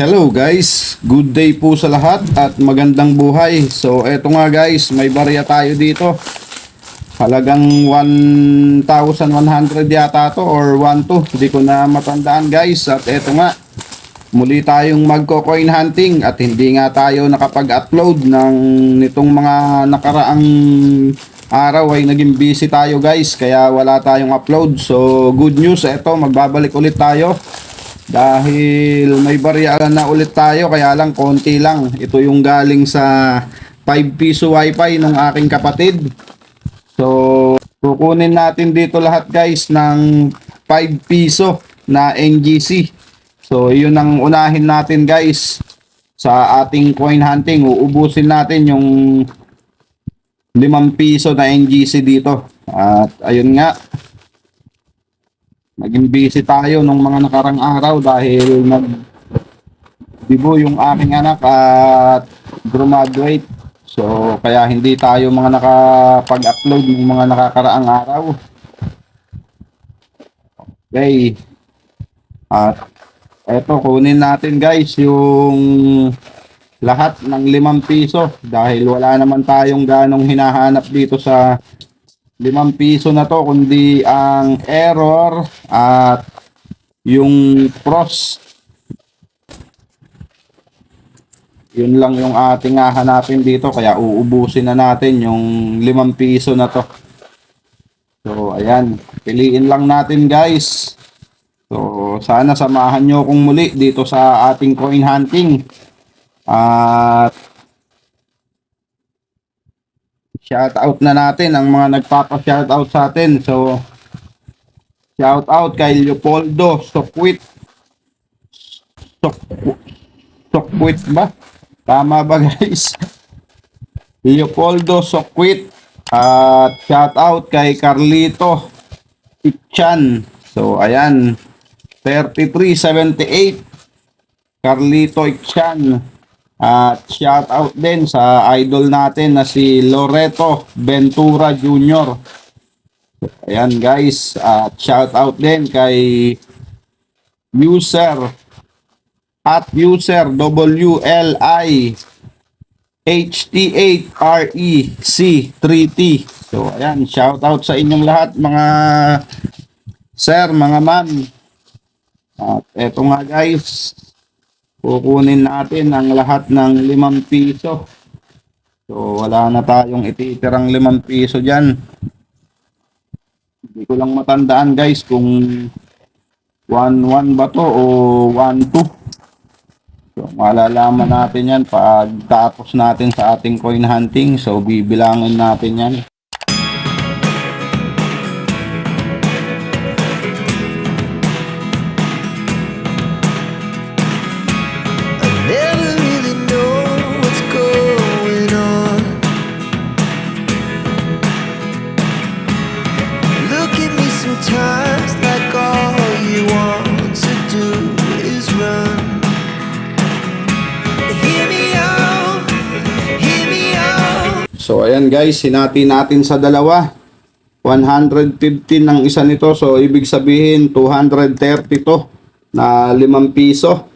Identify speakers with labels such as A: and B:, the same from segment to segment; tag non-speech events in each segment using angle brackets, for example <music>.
A: Hello guys, good day po sa lahat at magandang buhay. So eto nga guys, may barya tayo dito. Halagang 1,100 yata to or 1,2. Hindi ko na matandaan guys. At eto nga, muli tayong magko-coin hunting at hindi nga tayo nakapag-upload ng nitong mga nakaraang araw ay naging busy tayo guys kaya wala tayong upload so good news eto magbabalik ulit tayo dahil may barya na ulit tayo kaya lang konti lang. Ito yung galing sa 5 piso wifi ng aking kapatid. So kukunin natin dito lahat guys ng 5 piso na NGC so yun ang unahin natin guys. Sa ating coin hunting uubusin natin yung 5 piso na NGC dito. At ayun nga naging busy tayo nung mga nakarang araw dahil nag dibo yung aking anak at graduate. So kaya hindi tayo mga nakapag-upload ng mga nakakaraang araw. Okay. At eto kunin natin guys yung lahat ng 5 piso dahil wala naman tayong ganong hinahanap dito sa 5 piso na to kundi ang error at yung pros yun lang yung ating hahanapin dito kaya uubusin na natin yung 5 piso na to. So ayan. Piliin lang natin guys. So sana samahan nyo kong muli dito sa ating coin hunting. At shout out na natin ang mga nagpapa-shout out sa atin. So shout out kay Leopoldo Sokwit. Sok Sokwit ba? Tama ba guys? <laughs> Leopoldo Sokwit at shout out kay Carlito Ichan. So ayan 3378 Carlito Ichan at shout out din sa idol natin na si Loreto Ventura Jr. Ayan guys, at shout out din kay user at user WLI HT8REC3T. So ayan, shout out sa inyong lahat mga sir, mga ma'am. At eto nga guys, kukunin natin ang lahat ng 5 piso. So, wala na tayong ititirang 5 piso dyan. Hindi ko lang matandaan guys kung 1-1 ba to o 1-2. So, malalaman natin yan pag tapos natin sa ating coin hunting. So, bibilangin natin yan. Ayan guys, hinati natin sa dalawa. 150 ng isa nito. So ibig sabihin 230 to na 5 piso.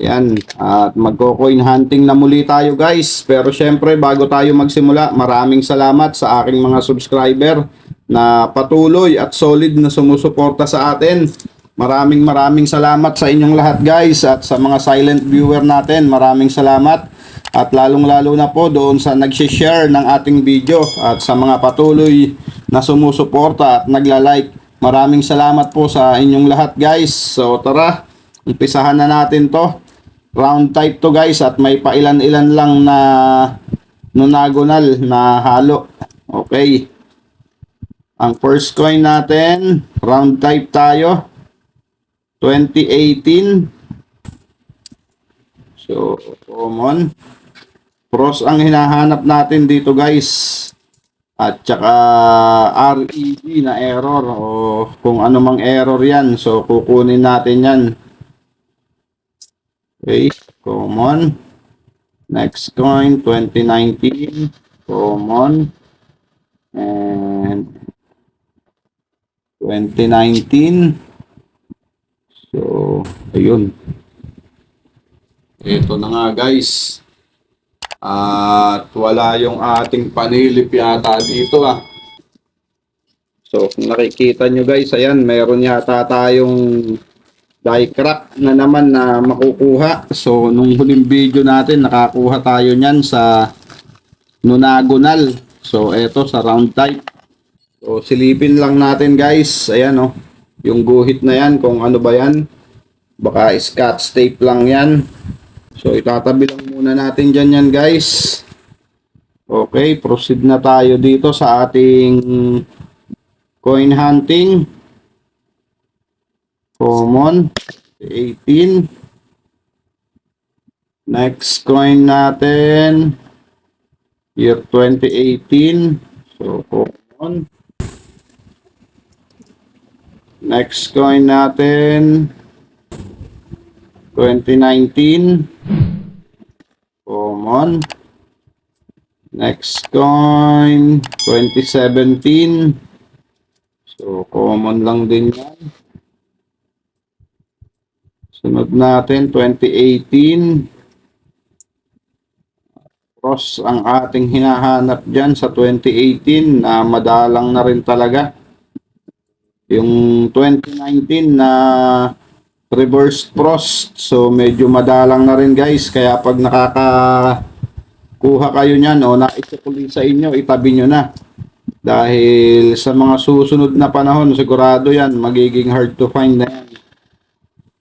A: Yan. At magko-coin hunting na muli tayo guys. Pero syempre bago tayo magsimula, maraming salamat sa aking mga subscriber na patuloy at solid na sumusuporta sa atin. Maraming maraming salamat sa inyong lahat guys at sa mga silent viewer natin. Maraming salamat. At lalong-lalo na po doon sa nag-share ng ating video at sa mga patuloy na sumusuporta at nagla-like. Maraming salamat po sa inyong lahat guys. So tara, umpisahan na natin to. Round type to guys at may pailan-ilan lang na nonagonal na halo. Okay. Ang first coin natin, round type tayo. 2018. So, common. Pros ang hinahanap natin dito guys. At saka REB na error o kung ano mang error yan. So, kukunin natin yan. Okay, common. Next coin, 2019. Common. And 2019. So, ayun. ito na nga guys. At wala yung ating panilip yata dito ah. So, kung nakikita nyo guys, ayan, meron yata tayong die crack na naman na makukuha. So, nung huling video natin, nakakuha tayo nyan sa nonagonal. So, eto sa round type. So, silipin lang natin guys. Ayan oh. Yung guhit na yan, kung ano ba yan. Baka scotch tape lang yan. So, itatabi lang muna natin dyan yan guys. Okay, proceed na tayo dito sa ating coin hunting. Common. 18. Next coin natin. Year 2018. So, common. Next coin natin. 2019. Common. Next coin. 2017. So, common lang din yan. Sunod natin, 2018. Cross ang ating hinahanap dyan sa 2018 na madalang na rin talaga. Yung 2019 na reverse frost. So, medyo madalang na rin guys. Kaya pag nakakakuha kayo niyan o naisukuli sa inyo, itabi nyo na. Dahil sa mga susunod na panahon, sigurado yan, magiging hard to find na yan.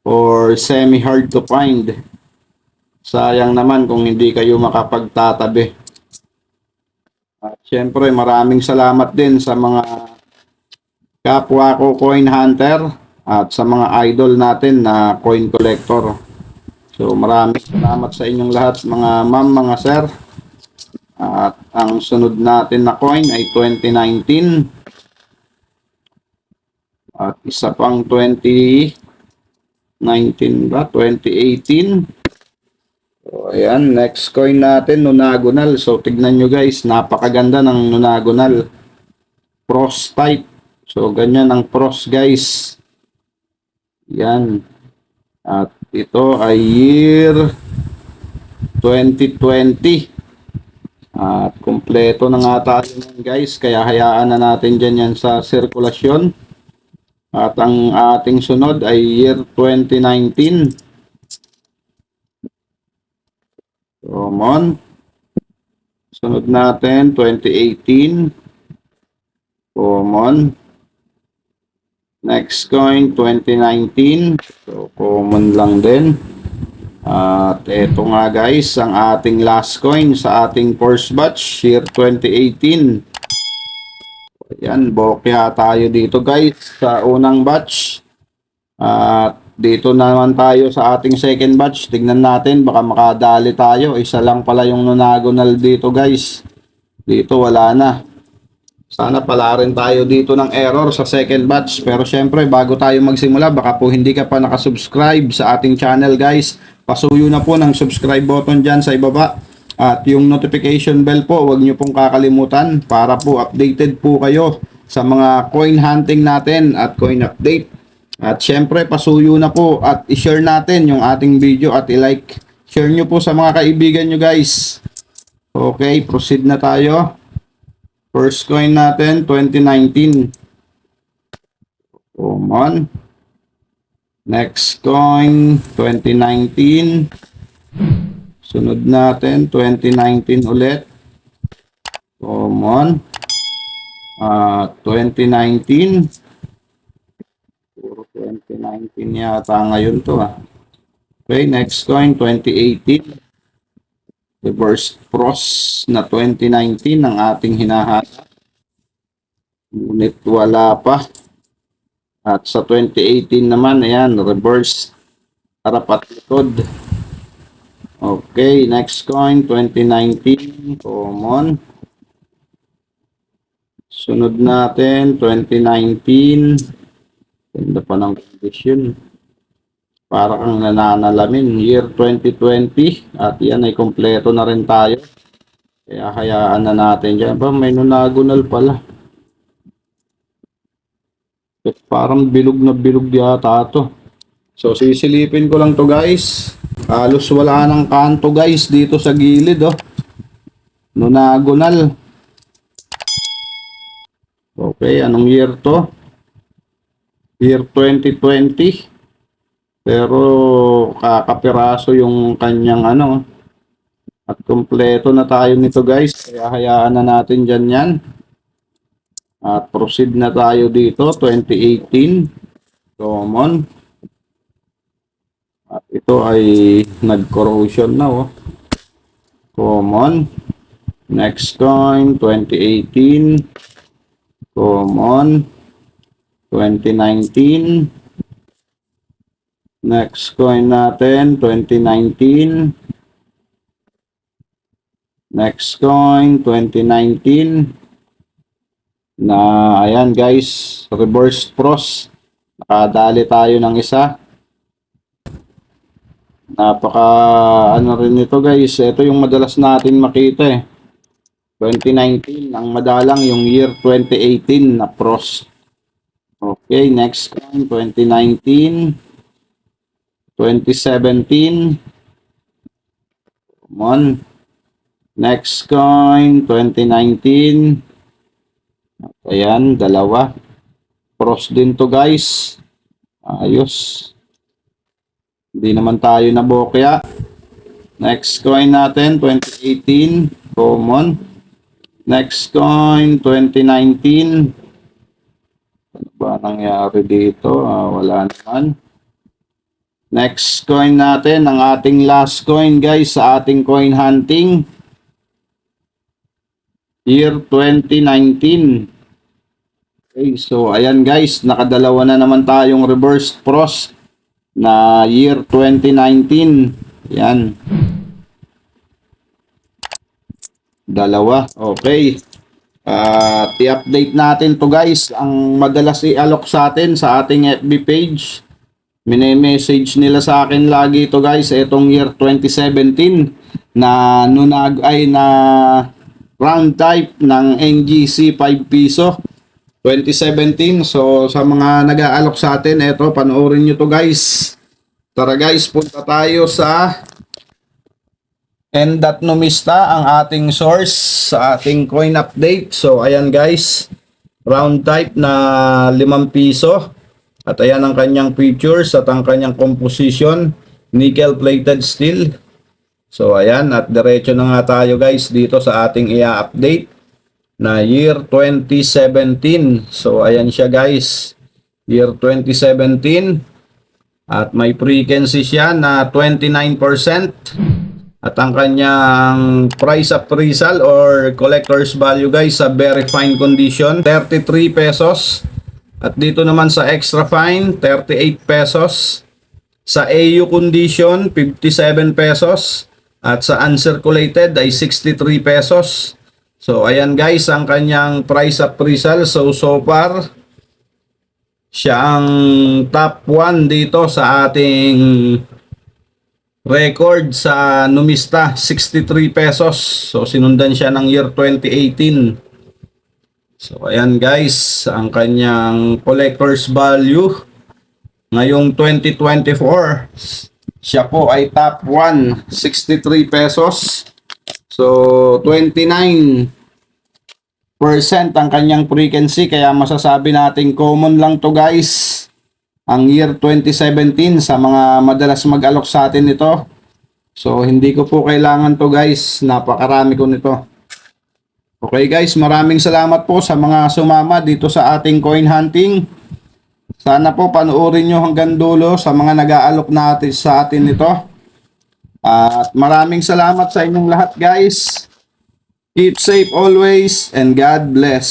A: Or semi-hard to find. Sayang naman kung hindi kayo makapagtatabi. At syempre, maraming salamat din sa mga kapwa ko coin hunter at sa mga idol natin na coin collector. So maraming salamat sa inyong lahat mga ma'am, mga sir. At ang sunod natin na coin ay 2019. At isa pang 2019 ba? 2018. So, ayan, next coin natin, Nunagonal. So, tignan nyo guys, napakaganda ng Nunagonal. Pros type. So, ganyan ang pros guys. Yan. At ito ay year 2020. At kumpleto na nga tayo nun, guys. Kaya hayaan na natin dyan yan sa sirkulasyon. At ang ating sunod ay year 2019. Common. Sunod natin, 2018. Common. Next coin, 2019. So, common lang din. At eto nga guys, ang ating last coin sa ating first batch, year 2018. Ayan, bokya tayo dito guys sa unang batch. At dito naman tayo sa ating second batch. Tignan natin, baka makadali tayo. Isa lang pala yung nonagonal dito guys. Dito wala na. Sana pala rin tayo dito ng error sa second batch. Pero syempre, bago tayo magsimula, baka po hindi ka pa nakasubscribe sa ating channel guys. Pasuyo na po ng subscribe button dyan sa ibaba. At yung notification bell po, huwag nyo pong kakalimutan para po updated po kayo sa mga coin hunting natin at coin update. At syempre, pasuyo na po at i-share natin yung ating video at i-like. Share nyo po sa mga kaibigan nyo guys. Okay, proceed na tayo. First coin natin, 2019. Common. Next coin, 2019. Sunod natin, 2019 ulit. Common. Ah, 2019. Puro 2019 yata ngayon to ah. Okay, next coin, 2018 reverse cross na 2019 ang ating hinahanap. Ngunit wala pa. At sa 2018 naman, ayan, reverse harap at likod. Okay, next coin, 2019, common. Sunod natin, 2019. Ganda pa ng condition para kang nananalamin year 2020 at yan ay kompleto na rin tayo kaya hayaan na natin dyan ba may nunagonal pala parang bilog na bilog yata to so sisilipin ko lang to guys Halos wala ng kanto guys dito sa gilid oh. Nonagonal. Okay, anong year to? Year 2020. Pero kakapiraso yung kanyang ano. At kompleto na tayo nito guys. Kaya hayaan na natin dyan yan. At proceed na tayo dito. 2018. Common. At ito ay nag-corrosion na oh. Common. Next coin, 2018. Common. 2019. Next coin natin, 2019. Next coin, 2019. Na, ayan guys, reverse pros. Nakadali tayo ng isa. Napaka, ano rin ito guys, ito yung madalas natin makita eh. 2019, ang madalang yung year 2018 na pros. Okay, next coin, 2019. 2017. Come. Next coin, 2019. Ayan, dalawa. Pros din to guys. Ayos. Hindi naman tayo nabokya. Next coin natin, 2018. Common. Next coin, 2019. Ano ba nangyari dito? Ah, wala naman. Next coin natin, ang ating last coin guys sa ating coin hunting. Year 2019. Okay, so ayan guys, nakadalawa na naman tayong reverse pros na year 2019. Yan. Dalawa. Okay. At i-update natin to guys. Ang madalas i-alok sa atin sa ating FB page. Mine-message nila sa akin lagi to guys. Itong year 2017 na nunag ay na round type ng NGC 5 piso. 2017. So, sa mga nag-aalok sa atin, eto, panoorin nyo to guys. Tara guys, punta tayo sa Endat Numista, ang ating source sa ating coin update. So, ayan guys, round type na 5 piso. At ayan ang kanyang features at ang kanyang composition. Nickel plated steel. So, ayan, at diretso na nga tayo guys dito sa ating i-update na year 2017. So, ayan siya guys. Year 2017. At may frequency siya na 29%. At ang kanyang price appraisal or collector's value guys sa very fine condition, 33 pesos. At dito naman sa extra fine, 38 pesos. Sa AU condition, 57 pesos. At sa uncirculated ay 63 pesos. So, ayan guys, ang kanyang price appraisal. So, so far, siya ang top 1 dito sa ating record sa Numista, 63 pesos. So, sinundan siya ng year 2018. So, ayan guys, ang kanyang collector's value ngayong 2024. Siya po ay top 1, 63 pesos. So, 29 percent ang kanyang frequency kaya masasabi nating common lang to guys ang year 2017 sa mga madalas mag-alok sa atin ito so hindi ko po kailangan to guys napakarami ko nito okay guys maraming salamat po sa mga sumama dito sa ating coin hunting. Sana po panoorin nyo hanggang dulo sa mga nag-aalok natin sa atin ito. At maraming salamat sa inyong lahat guys. Keep safe always and God bless.